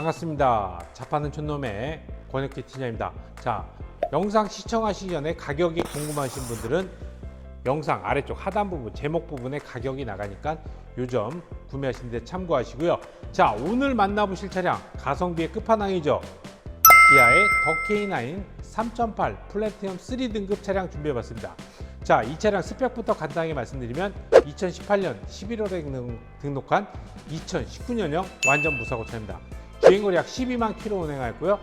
반갑습니다. 자파는 촌놈의 권혁기 팀장입니다. 자, 영상 시청하시기 전에 가격이 궁금하신 분들은 영상 아래쪽 하단 부분, 제목 부분에 가격이 나가니까 요점 구매하시는데 참고하시고요. 자, 오늘 만나보실 차량 가성비의 끝판왕이죠. 기아의 더 K9 3.8 플래티넘 3 등급 차량 준비해봤습니다. 자, 이 차량 스펙부터 간단하게 말씀드리면 2018년 11월에 등록한 2019년형 완전 무사고 차입니다. 주행거리 약 12만 킬로 운행하였고요.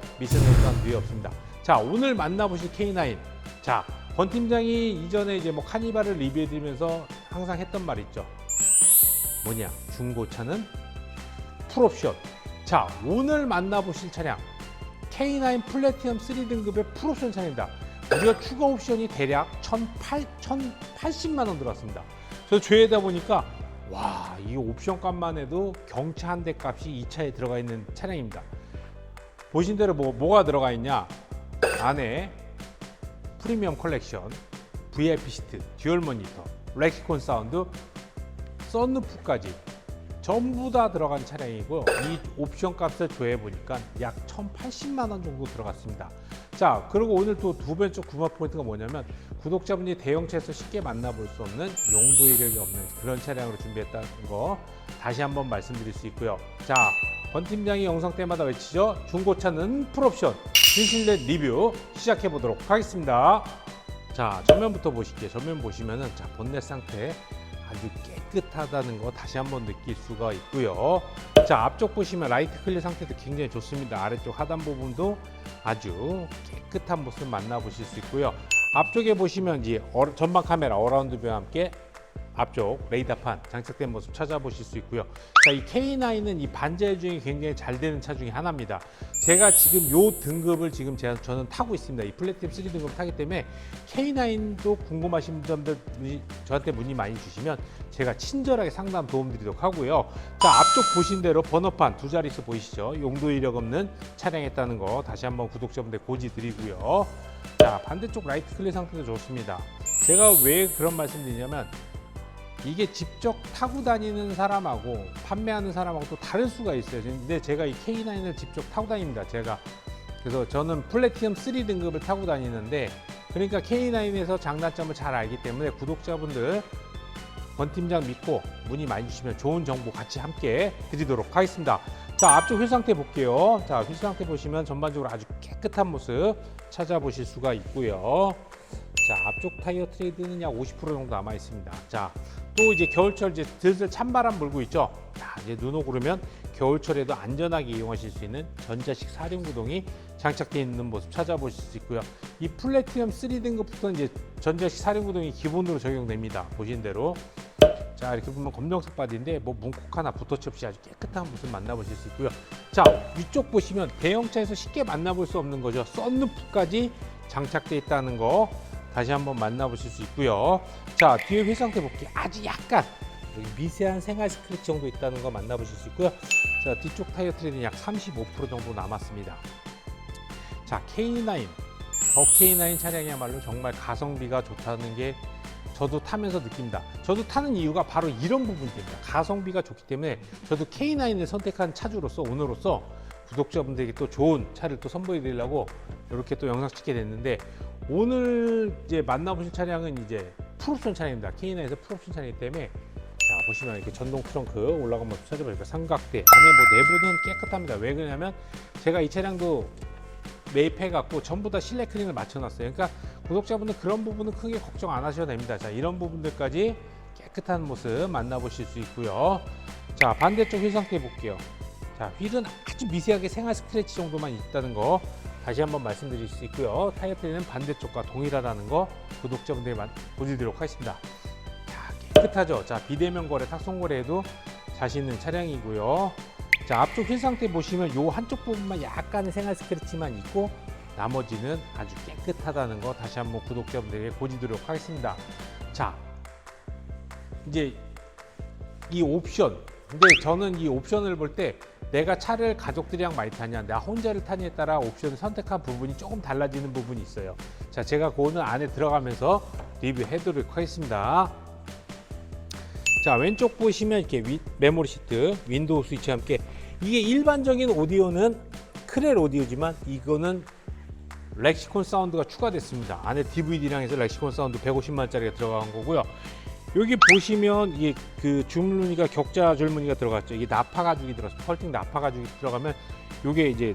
또한 뒤에 없습니다. 자, 오늘 만나보실 K9. 자, 권 팀장이 이전에 이제 뭐 카니발을 리뷰해드리면서 항상 했던 말 있죠. 뭐냐? 중고차는 풀옵션. 자, 오늘 만나보실 차량 K9 플래티넘 3 등급의 풀옵션 차량입니다. 무려 추가 옵션이 대략 1,008, 1,080만 원 들어왔습니다. 그래서 죄다 보니까 와, 이 옵션 값만 해도 경차 한 대 값이 이 차에 들어가 있는 차량입니다. 보신 대로 뭐, 뭐가 들어가 있냐? 안에 프리미엄 컬렉션, VIP 시트, 듀얼 모니터, 렉시콘 사운드, 썬루프까지 전부 다 들어간 차량이고 이 옵션 값을 조회 보니까 약 1,080만 원 정도 들어갔습니다. 자, 그리고 오늘 또 두 번째 구매 포인트가 뭐냐면 구독자분이 대형차에서 쉽게 만나볼 수 없는 용도 이력이 없는 그런 차량으로 준비했다는 거 다시 한번 말씀드릴 수 있고요. 자, 권 팀장이 영상 때마다 외치죠. 중고차는 풀옵션 진실넷 리뷰 시작해 보도록 하겠습니다. 자, 전면부터 보실게요. 전면 보시면은 자, 본넷 상태 아주 깨 끗하다는 거 다시 한번 느낄 수가 있고요. 자, 앞쪽 보시면 라이트 클리어 상태도 굉장히 좋습니다. 아래쪽 하단 부분도 아주 깨끗한 모습 만나보실 수 있고요. 앞쪽에 보시면 이제 어- 전방 카메라 어라운드 뷰와 함께 앞쪽 레이더판 장착된 모습 찾아보실 수 있고요. 자, 이 K9은 이 반자율 주행이 굉장히 잘 되는 차 중에 하나입니다. 제가 지금 요 등급을 지금 제가 저는 타고 있습니다. 이 플래티넘 3 등급 타기 때문에 K9도 궁금하신 분들 문의- 저한테 문의 많이 주시면 제가 친절하게 상담 도움드리도록 하고요. 자, 앞쪽 보신 대로 번호판 두 자릿수 보이시죠? 용도 이력 없는 차량했다는 거 다시 한번 구독자분들 고지 드리고요. 자, 반대쪽 라이트 클리어 상태도 좋습니다. 제가 왜 그런 말씀 드리냐면 이게 직접 타고 다니는 사람하고 판매하는 사람하고 또 다를 수가 있어요. 근데 제가 이 K9을 직접 타고 다닙니다. 제가 그래서 저는 플래티넘 3 등급을 타고 다니는데 그러니까 K9에서 장단점을 잘 알기 때문에 구독자분들 권 팀장 믿고 문의 많이 주시면 좋은 정보 같이 함께 드리도록 하겠습니다. 자 앞쪽 휠 상태 볼게요. 자 휠 상태 보시면 전반적으로 아주 깨끗한 모습 찾아보실 수가 있고요. 자 앞쪽 타이어 트레이드는 약 50% 정도 남아 있습니다. 자 또 이제 겨울철 이제 슬슬 찬바람 불고 있죠. 자 이제 눈 오고 그러면 겨울철에도 안전하게 이용하실 수 있는 전자식 사륜구동이 장착되어 있는 모습 찾아보실 수 있고요. 이 플래티넘 3 등급부터는 이제 전자식 사륜구동이 기본으로 적용됩니다. 보신 대로 자 이렇게 보면 검정색 바디인데 뭐 문콕 하나 붙어치 없이 아주 깨끗한 모습 만나보실 수 있고요. 자 위쪽 보시면 대형차에서 쉽게 만나볼 수 없는 거죠. 썬루프까지 장착되어 있다는 거 다시 한번 만나보실 수 있고요. 자 뒤에 휠 상태 볼게요. 아주 약간 미세한 생활 스크래치 정도 있다는 거 만나보실 수 있고요. 자 뒤쪽 타이어 트레는 약 35% 정도 남았습니다. 자 K9 더 K9 차량이야말로 정말 가성비가 좋다는 게 저도 타면서 느낍니다. 저도 타는 이유가 바로 이런 부분입니다. 가성비가 좋기 때문에 저도 K9을 선택한 차주로서 오늘로서 구독자분들에게 또 좋은 차를 또 선보여 드리려고 이렇게 또 영상 찍게 됐는데 오늘 이제 만나보실 차량은 이제 풀옵션 차량입니다. K9에서 풀옵션 차량이기 때문에 자 보시면 이렇게 전동 트렁크 모습 찾아보니까 삼각대 안에 뭐 내부는 깨끗합니다. 왜 그러냐면 제가 이 차량도 매입해 갖고 전부 다 실내 클린을 맞춰놨어요. 그러니까 구독자분들 그런 부분은 크게 걱정 안 하셔도 됩니다. 자 이런 부분들까지 깨끗한 모습 만나보실 수 있고요. 자 반대쪽 휠 상태 볼게요. 자 휠은 아주 미세하게 생활 스크래치 정도만 있다는 거 다시 한번 말씀드릴 수 있고요. 타이어 트리는 반대쪽과 동일하다는 거 구독자분들이 보여드리도록 하겠습니다. 자 깨끗하죠. 자 비대면 거래, 탁송 거래에도 자신 있는 차량이고요. 자 앞쪽 휠 상태 보시면 요 한쪽 부분만 약간의 생활 스크래치만 있고 나머지는 아주 깨끗하다는 거 다시 한번 구독자분들에게 보여드리도록 하겠습니다. 자 이제 이 옵션 근데 저는 이 옵션을 볼때 내가 차를 가족들이랑 많이 타냐 나 혼자를 타냐에 따라 옵션을 선택한 부분이 조금 달라지는 부분이 있어요 자 제가 그 오늘 안에 들어가면서 리뷰해 드리도록 하겠습니다 자 왼쪽 보시면 이렇게 위, 메모리 시트, 윈도우 스위치와 함께 이게 일반적인 오디오는 크렐 오디오지만 이거는 렉시콘 사운드가 추가됐습니다. 안에 DVD랑 해서 렉시콘 사운드 150만짜리가 들어간 거고요. 여기 보시면 이게 그 줄무늬가 격자 줄무늬가 들어갔죠. 이게 나파 가죽이 들어서 펄팅 나파 가죽이 들어가면 요게 이제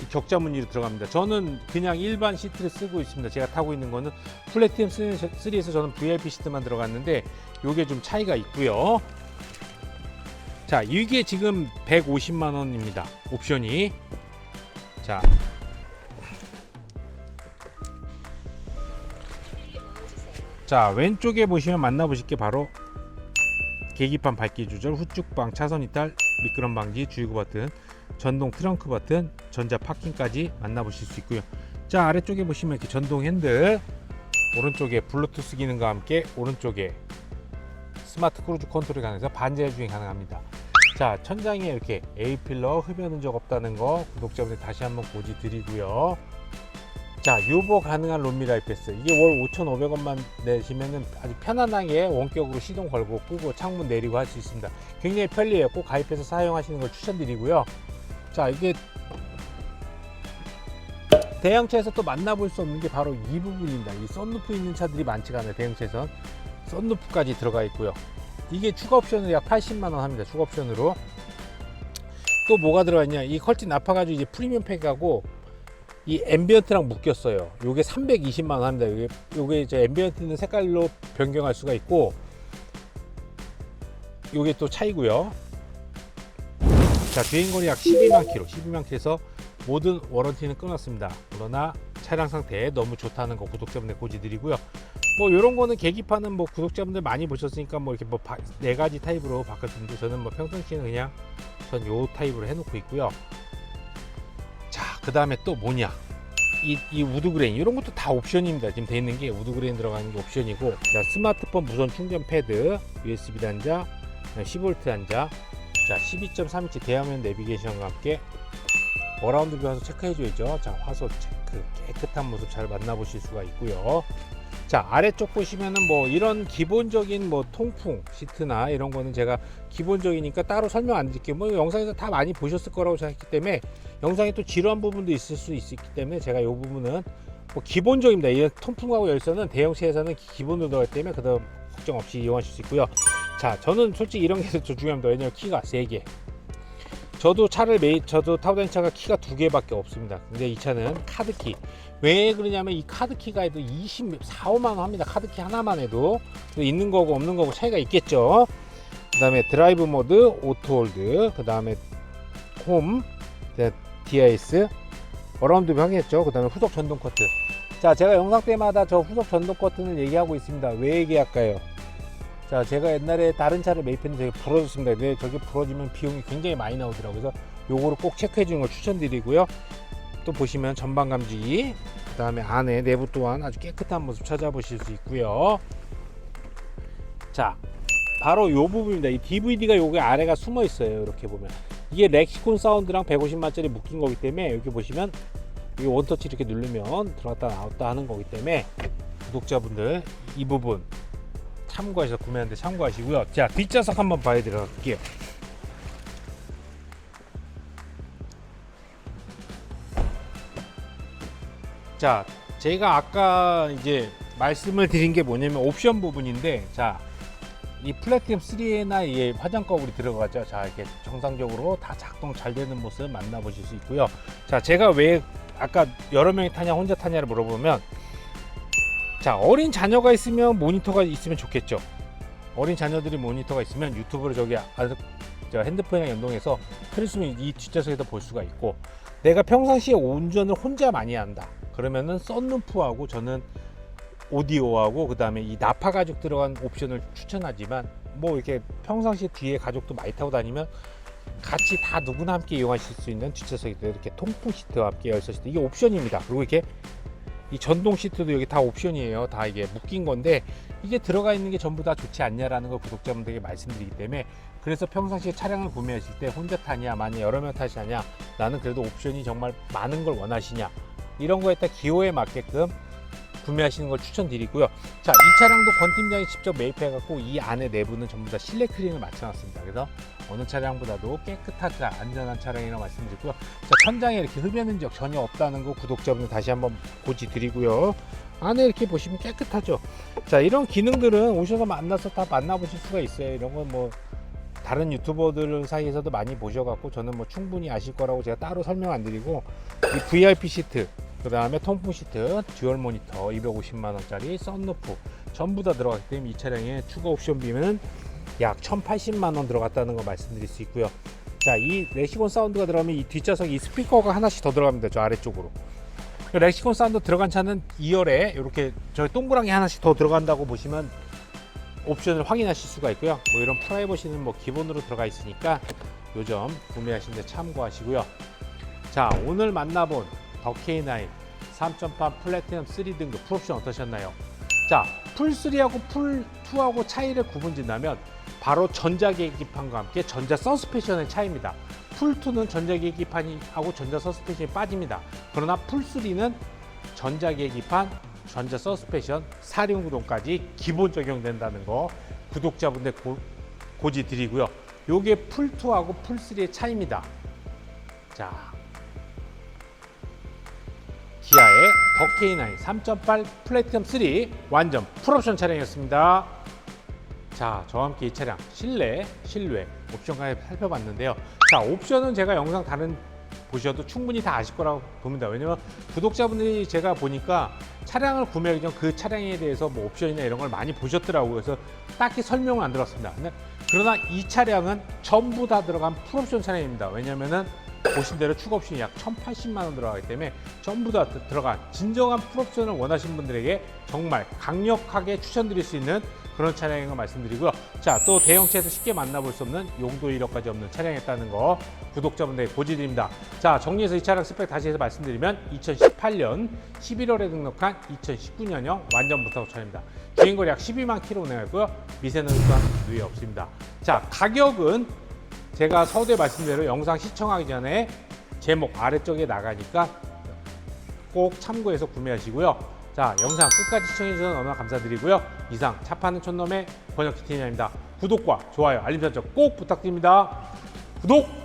이 격자 무늬로 들어갑니다. 저는 그냥 일반 시트를 쓰고 있습니다. 제가 타고 있는 거는 플래티넘 3에서 저는 VIP 시트만 들어갔는데 요게 좀 차이가 있고요. 자, 이게 지금 150만 원입니다. 옵션이. 자, 자 왼쪽에 보시면 만나보실 게 바로 계기판 밝기 조절, 후측방 차선 이탈, 미끄럼 방지, 주유구 버튼, 전동 트렁크 버튼, 전자 파킹까지 만나보실 수 있고요. 자 아래쪽에 보시면 이렇게 전동 핸들, 오른쪽에 블루투스 기능과 함께 오른쪽에 스마트 크루즈 컨트롤이 가능해서 반자율 주행 가능합니다. 자 천장에 이렇게 A 필러 흡연 흔적 없다는 거 구독자분들 다시 한번 고지 드리고요. 자, 유보 가능한 롬미라이 패스. 이게 월 5,500원만 내시면은 아주 편안하게 원격으로 시동 걸고 끄고 창문 내리고 할 수 있습니다. 굉장히 편리해요. 꼭 가입해서 사용하시는 걸 추천드리고요. 자, 이게 대형차에서 또 만나볼 수 없는 게 바로 이 부분입니다. 이 썬루프 있는 차들이 많지가 않아요. 대형차에선 썬루프까지 들어가 있고요. 이게 추가 옵션으로 약 80만 원 합니다. 추가 옵션으로. 또 뭐가 들어가 있냐? 이 컬티 나파가지고 이제 프리미엄 팩하고 이 앰비언트랑 묶였어요. 요게 320만 원 합니다. 요게 요게 이제 앰비언트는 색깔로 변경할 수가 있고 요게 또 차이고요. 자, 주행거리 약 12만 킬로, 12만 킬로에서 모든 워런티는 끊었습니다. 그러나 차량 상태 너무 좋다는 거 구독자분들 고지드리고요. 뭐 이런 거는 계기판은 뭐 구독자분들 많이 보셨으니까 뭐 이렇게 뭐 네 가지 타입으로 바꿨는데 저는 뭐 평상시에는 그냥 전 요 타입으로 해놓고 있고요. 자, 그 다음에 또 뭐냐? 이, 이 우드 그레인 이런 것도 다 옵션입니다. 지금 돼 있는 게 우드 그레인 들어가는 게 옵션이고, 자 스마트폰 무선 충전 패드, USB 단자, 10V 단자, 자 12.3인치 대화면 내비게이션과 함께 어라운드 뷰 화소 체크해줘야죠. 자 화소 체크 깨끗한 모습 잘 만나보실 수가 있고요. 자 아래쪽 보시면은 뭐 이런 기본적인 뭐 통풍 시트나 이런 거는 제가 기본적이니까 따로 설명 안 드릴게요. 뭐 영상에서 다 많이 보셨을 거라고 생각했기 때문에 영상에 또 지루한 부분도 있을 수 있기 때문에 제가 이 부분은 뭐 기본적입니다. 이 통풍하고 열선은 대형차에서는 기본으로 들어가기 때문에 그다음 걱정 없이 이용하실 수 있고요. 자, 저는 솔직히 이런 게 더 중요합니다. 왜냐면 키가 3개. 저도 차를 매일 저도 타고 다니는 차가 키가 두 개밖에 없습니다. 근데 이 차는 카드키. 왜 그러냐면 이 카드키가 해도 24, 5만 원 합니다. 카드키 하나만 해도 있는 거고 없는 거고 차이가 있겠죠. 그다음에 드라이브 모드, 오토 홀드, 그다음에 홈, DIS, 어라운드 확인했죠. 그다음에 후속 전동 커트. 자, 제가 영상 때마다 저 후속 전동 커트는 얘기하고 있습니다. 왜 얘기할까요? 자, 제가 옛날에 다른 차를 매입했는데 되게 부러졌습니다. 근데 저게 부러지면 비용이 굉장히 많이 나오더라고요. 그래서 요거를 꼭 체크해 주는 걸 추천드리고요. 또 보시면 전방 감지기, 그 다음에 안에 내부 또한 아주 깨끗한 모습 찾아보실 수 있고요. 자, 바로 요 부분입니다. 이 DVD가 요게 아래가 숨어 있어요. 이렇게 보면. 이게 렉시콘 사운드랑 150만짜리 묶인 거기 때문에 여기 보시면 이 원터치 이렇게 누르면 들어갔다 나왔다 하는 거기 때문에 구독자분들 이 부분 참고하셔서 구매하는데 참고하시고요. 자, 뒷좌석 한번 봐야 들어갈게요. 자, 제가 아까 이제 말씀을 드린 게 뭐냐면 옵션 부분인데, 자, 이 플래티넘 3에나 이 화장 거울이 들어가죠. 자, 이렇게 정상적으로 다 작동 잘 되는 모습 만나보실 수 있고요. 자, 제가 왜 아까 여러 명이 타냐, 혼자 타냐를 물어보면, 자, 어린 자녀가 있으면 모니터가 있으면 좋겠죠. 어린 자녀들이 모니터가 있으면 유튜브를 저기 아, 저 핸드폰이랑 연동해서 편있으면 이 뒷좌석에서 볼 수가 있고 내가 평상시에 운전을 혼자 많이 한다. 그러면은 썬루프하고 저는 오디오하고 그 다음에 이 나파 가죽 들어간 옵션을 추천하지만 뭐 이렇게 평상시에 뒤에 가족도 많이 타고 다니면 같이 다 누구나 함께 이용하실 수 있는 뒷좌석이 이렇게 통풍 시트와 함께 열선 시트 이게 옵션입니다. 그리고 이렇게 이 전동 시트도 여기 다 옵션이에요. 다 이게 묶인 건데 이게 들어가 있는 게 전부 다 좋지 않냐라는 걸 구독자분들에게 말씀드리기 때문에 그래서 평상시에 차량을 구매하실 때 혼자 타냐, 만약 여러 명 타시냐, 나는 그래도 옵션이 정말 많은 걸 원하시냐 이런 거에 따라 기호에 맞게끔 구매하시는 걸 추천드리고요. 자, 이 차량도 권 팀장이 직접 매입해갖고 이 안에 내부는 전부 다 실내 크린을 맞춰놨습니다. 그래서 어느 차량보다도 깨끗하고 안전한 차량이라고 말씀드리고요. 자, 천장에 이렇게 흡연 흔적 전혀 없다는 거 구독자분들 다시 한번 고지 드리고요. 안에 이렇게 보시면 깨끗하죠. 자, 이런 기능들은 오셔서 만나서 다 만나보실 수가 있어요. 이런 건 뭐 다른 유튜버들 사이에서도 많이 보셔갖고 저는 뭐 충분히 아실 거라고 제가 따로 설명 안 드리고 이 VIP 시트 그 다음에 통풍 시트 듀얼 모니터 250만 원짜리 썬루프 전부 다 들어갔기 때문에 이 차량에 추가 옵션 비는 약 1080만 원 들어갔다는 거 말씀드릴 수 있고요 자이 렉시콘 사운드가 들어가면 이 뒷좌석 이 스피커가 하나씩 더 들어갑니다 저 아래쪽으로 그 렉시콘 사운드 들어간 차는 2열에 이렇게 저 동그랑이 하나씩 더 들어간다고 보시면 옵션을 확인하실 수가 있고요. 뭐 이런 프라이버시는 뭐 기본으로 들어가 있으니까 요점 구매하시는데 참고하시고요. 자 오늘 만나본 더 K9 3.8 플래티넘 3 등급 풀옵션 어떠셨나요? 자 풀3하고 풀2하고 차이를 구분짓다면 바로 전자계기판과 함께 전자 서스펜션의 차이입니다. 풀2는 전자계기판하고 전자 서스펜션이 빠집니다. 그러나 풀3는 전자계기판, 전자 서스펜션, 사륜구동까지 기본 적용된다는 거 구독자분들 고, 고지 드리고요. 요게 풀2하고 풀3의 차이입니다. 자, 기아의 더 K9 3.8 플래티넘 3 완전 풀옵션 차량이었습니다. 자, 저와 함께 이 차량 실내, 실외 옵션까지 살펴봤는데요. 자, 옵션은 제가 영상 다른 보셔도 충분히 다 아실 거라고 봅니다. 왜냐면 구독자분들이 제가 보니까 차량을 구매하기 전 그 차량에 대해서 뭐 옵션이나 이런 걸 많이 보셨더라고요. 그래서 딱히 설명을 안 들었습니다. 그러나 이 차량은 전부 다 들어간 풀옵션 차량입니다. 왜냐면은 보신 대로 추가 옵션이 약 1,080만 원 들어가기 때문에 전부 다 드- 들어간 진정한 풀옵션을 원하시는 분들에게 정말 강력하게 추천드릴 수 있는 그런 차량인 거 말씀드리고요. 자, 또 대형차에서 쉽게 만나볼 수 없는 용도 이력까지 없는 차량이었다는 거 구독자분들에게 고지드립니다. 자, 정리해서 이 차량 스펙 다시 해서 말씀드리면 2018년 11월에 등록한 2019년형 완전 무사고 차량입니다. 주행거리 약 12만 킬로 운행했고요. 미세는 누이 없습니다. 자, 가격은 제가 서두에 말씀대로 영상 시청하기 전에 제목 아래쪽에 나가니까 꼭 참고해서 구매하시고요. 자, 영상 끝까지 시청해주셔서 너무나 감사드리고요. 이상 차 파는 촌놈의 번역키티니아입니다. 구독과 좋아요, 알림 설정 꼭 부탁드립니다. 구독!